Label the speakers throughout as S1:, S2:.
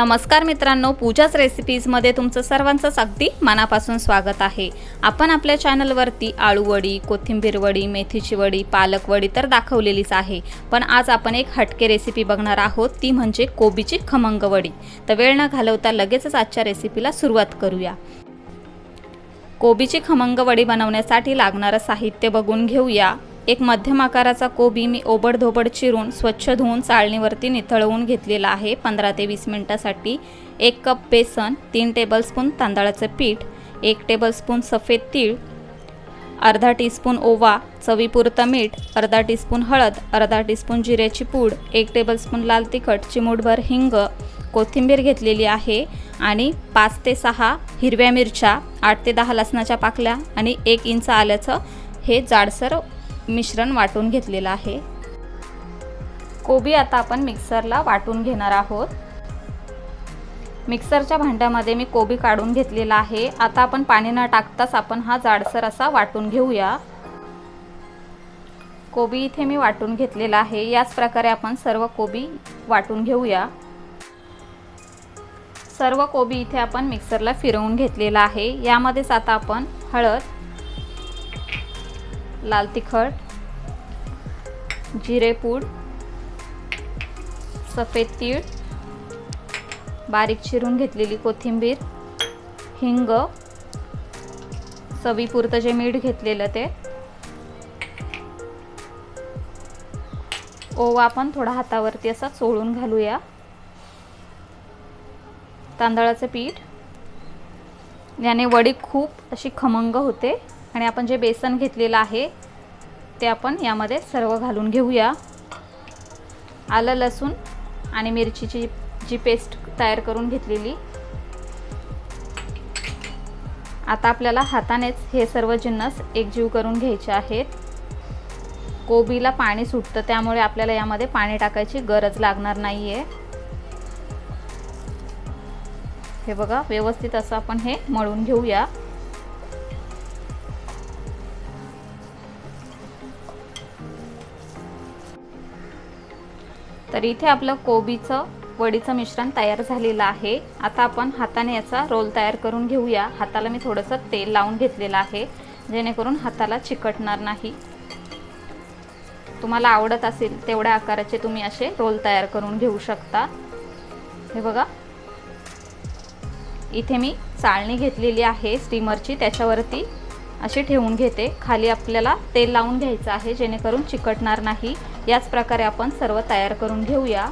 S1: नमस्कार मित्रांनो पूजाच रेसिपीजमध्ये तुमचं सर्वांचंच अगदी मनापासून स्वागत आहे. आपण आपल्या चॅनलवरती आळूवडी कोथिंबीरवडी कोथिंबीर वडी मेथीची वडी पालकवडी तर दाखवलेलीच आहे. पण आज आपण एक हटके रेसिपी बघणार आहोत ती म्हणजे कोबीची खमंगवडी तर वेळ न घालवता लगेचच आजच्या रेसिपीला सुरुवात करूया. कोबीची खमंगवडी बनवण्यासाठी लागणारं साहित्य बघून घेऊया. एक मध्यम आकाराचा कोबी मी ओबडधोबड चिरून स्वच्छ धुवून चाळणीवरती निथळवून घेतलेला आहे पंधरा ते वीस मिनटासाठी. एक कप बेसन तीन टेबलस्पून तांदळाचं पीठ एक टेबलस्पून सफेद तीळ अर्धा टीस्पून ओवा चवीपुरतं मीठ अर्धा टीस्पून हळद अर्धा टीस्पून जिऱ्याची पूड एक टेबलस्पून लाल तिखट चिमूटभर हिंग कोथिंबीर घेतलेली आहे आणि पाच ते सहा हिरव्या मिरच्या आठ ते दहा लसणाच्या पाकल्या आणि एक इंच आल्याचं हे जाडसर मिश्रण वाटून घेतलेलं आहे. कोबी आता आपण मिक्सरला वाटून घेणार आहोत. मिक्सरच्या भांड्यामध्ये मी कोबी काढून घेतलेला आहे. आता आपण पाणी न टाकताच आपण हा जाडसर असा वाटून घेऊया. कोबी इथे मी वाटून घेतलेला आहे. याच प्रकारे आपण सर्व कोबी वाटून घेऊया. सर्व कोबी इथे आपण मिक्सरला फिरवून घेतलेला आहे. यामध्येच आता आपण हळद लाल तिखट जिरेपूड सफेद तीळ बारीक चिरून घेतलेली कोथिंबीर हिंग चवीपुरतं जे मीठ घेतलेलं ते. ओवा आपण थोडा हातावरती असा चोळून घालूया. तांदळाचं पीठ. याने वडी खूप अशी खमंग होते. आणि आपण जे बेसन घेतलेलं आहे ते आपण यामध्ये सर्व घालून घेऊया. आलं लसूण आणि मिरचीची जी पेस्ट तयार करून घेतलेली. आता आपल्याला हातानेच हे सर्व जिन्नस एकजीव करून घ्यायचे आहेत. कोबीला पाणी सुटतं त्यामुळे आपल्याला यामध्ये पाणी टाकायची गरज लागणार नाही आहे हे बघा व्यवस्थित असं आपण हे मळून घेऊया. तर इथे आपलं कोबीचं वडीचं मिश्रण तयार झालेलं आहे. आता आपण हाताने याचा रोल तयार करून घेऊया. हाताला मी थोडंसं तेल लावून घेतलेलं आहे जेणेकरून हाताला चिकटणार नाही. तुम्हाला आवडत असेल तेवढ्या आकाराचे तुम्ही असे रोल तयार करून घेऊ शकता. हे बघा. इथे मी चाळणी घेतलेली आहे स्टीमरची त्याच्यावरती अशी ठेवून घेते. खाली आपल्याला तेल लावून घ्यायचं आहे जेणेकरून चिकटणार नाही. याच प्रकारे आपण सर्व तयार करून घेऊया.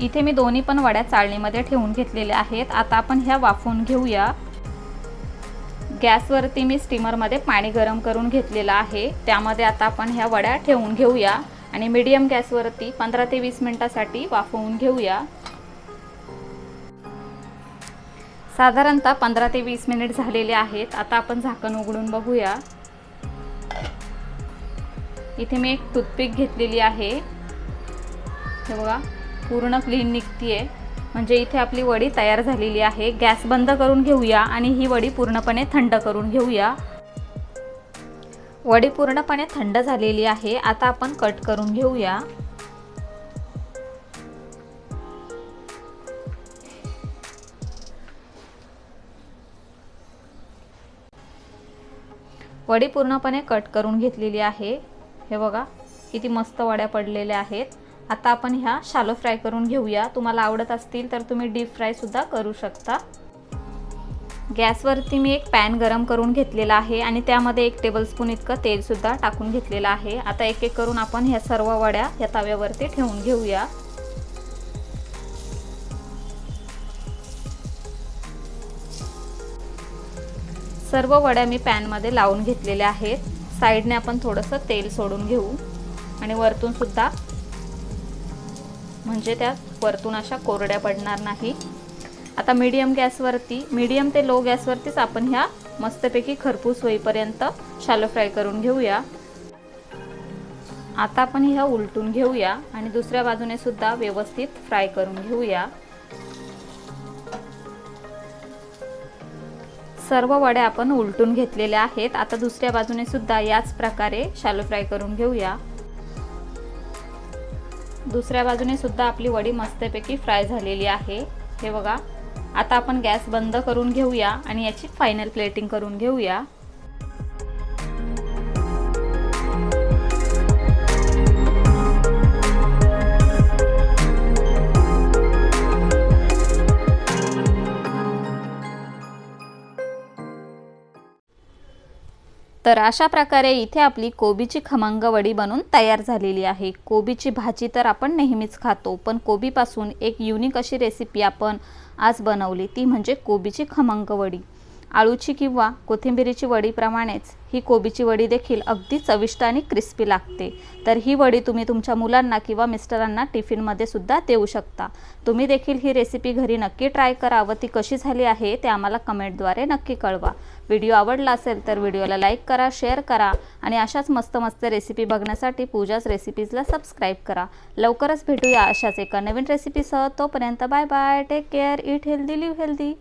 S1: इथे मी दोन्ही पण वड्या चाळणीमध्ये ठेवून घेतलेल्या आहेत. आता आपण ह्या वाफवून घेऊया. गॅसवरती मी स्टीमरमध्ये पाणी गरम करून घेतलेलं आहे. त्यामध्ये आता आपण ह्या वड्या ठेवून घेऊया. आणि मीडियम गॅसवरती पंधरा ते वीस मिनटासाठी वाफवून घेऊया. साधारणतः पंधरा ते वीस मिनिट झालेले आहेत. आता आपण झाकण उघडून बघूया. इथे मी एक टूथपिक घेतलेली आहे. हे बघा पूर्ण क्लीन निघतीये. म्हणजे इथे आपली वडी तयार झालेली आहे. गॅस बंद करून घेऊया आणि ही वडी पूर्णपणे थंड करून घेऊया. वडी पूर्णपणे थंड झालेली आहे. आता आपण कट करून घेऊया. वडी पूर्णपणे कट करून घेतलेली आहे. हे बघा किती मस्त वड्या पडलेल्या आहेत. आता आपण ह्या शालो फ्राय करून घेऊया. तुम्हाला आवडत असतील तर तुम्ही डीप फ्रायसुद्धा करू शकता. गॅसवरती मी एक पॅन गरम करून घेतलेला आहे आणि त्यामध्ये एक टेबलस्पून इतकं तेलसुद्धा टाकून घेतलेलं आहे. आता एक एक करून आपण ह्या सर्व वड्या ह्या तव्यावरती ठेवून घेऊया. सर्व वड्या मी पॅनमध्ये लावून घेतलेल्या आहेत. साईडने आपण थोडंसं तेल सोडून घेऊ. आणि वरतूनसुद्धा म्हणजे त्या वरतून अशा कोरड्या पडणार नाही. आता मीडियम गॅसवरती मीडियम ते लो गॅसवरतीच आपण ह्या मस्तपैकी खरपूस होईपर्यंत शालो फ्राय करून घेऊया. आता आपण ह्या उलटून घेऊया आणि दुसऱ्या बाजूने सुद्धा व्यवस्थित फ्राय करून घेऊया. सर्व वड्या आपण उलटून घेतलेल्या आहेत. आता दुसऱ्या बाजूने सुद्धा याच प्रकारे शालो फ्राय करून घेऊया. दुसऱ्या बाजूने सुद्धा आपली वडी मस्तपैकी फ्राय झालेली आहे. हे बघा. आता आपण गॅस बंद करून घेऊया आणि याची फायनल प्लेटिंग करून घेऊया. तर अशा प्रकारे इथे आपली कोबीची खमंग वडी बनून तयार झालेली आहे. कोबीची भाजी तर आपण नेहमीच खातो पण कोबीपासून एक युनिक अशी रेसिपी आपण आज बनवली ती म्हणजे कोबीची खमंग वडी आळूची किंवा कोथिंबिरीची वडीप्रमाणेच ही कोबीची वडी देखील अगदी चविष्ट आणि क्रिस्पी लागते. तर ही वडी तुम्ही तुमच्या मुलांना किंवा मिस्टरांना टिफिनमध्ये सुद्धा देऊ शकता. तुम्ही देखील ही रेसिपी घरी नक्की ट्राय करा व ती कशी झाली आहे ते आम्हाला कमेंटद्वारे नक्की कळवा. व्हिडिओ आवडला असेल तर व्हिडिओला लाईक करा शेअर करा आणि अशाच मस्त मस्त रेसिपी बघण्यासाठी पूजाच रेसिपीजला सबस्क्राईब करा. लवकरच भेटूया अशाच एका नवीन रेसिपीसह तोपर्यंत bye bye take care eat healthy live healthy